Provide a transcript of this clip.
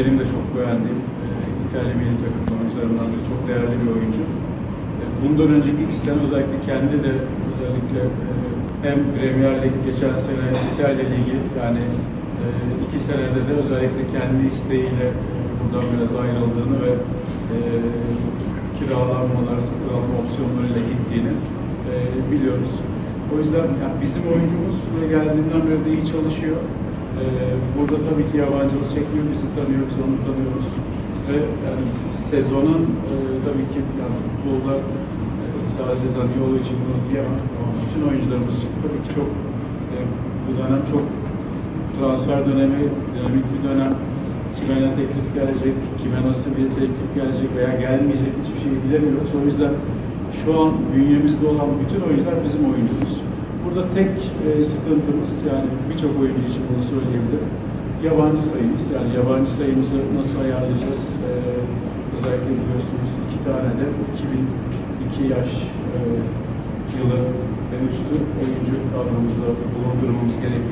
Benim de çok beğendiğim e, İtalya milli takım oyuncularından biri. Çok değerli bir oyuncu. E, bundan önceki iki sene özellikle kendi de özellikle e, hem Premier Lig geçen sene İtalya Ligi yani iki senede de özellikle kendi isteğiyle buradan biraz ayrıldığını ve kiralanmalar, satın opsiyonlarıyla gittiğini biliyoruz. O yüzden yani bizim oyuncumuz geldiğinden beri de iyi çalışıyor. E, burada tabii ki yabancılık çekmiyor, bizi tanıyor, biz onu tanıyoruz. Ve yani sezonun e, tabii ki yani futbolda e, sadece Zaniolo için bunu diyemem ama bütün oyuncularımız için tabii ki çok e, bu dönem çok transfer dönemi, dinamik bir dönem. Kime ne teklif gelecek, kime nasıl bir teklif gelecek veya gelmeyecek hiçbir şey bilemiyoruz. O yüzden şu an bünyemizde olan bütün oyuncular bizim oyuncumuz. Burada tek e, sıkıntımız yani birçok oyuncu için bunu söyleyebilirim. Yabancı sayımız yani yabancı sayımızı nasıl ayarlayacağız? E, özellikle biliyorsunuz iki tane de 2002 yaş e, yılı ve üstü oyuncu kadromuzda bulundurmamız gerekiyor.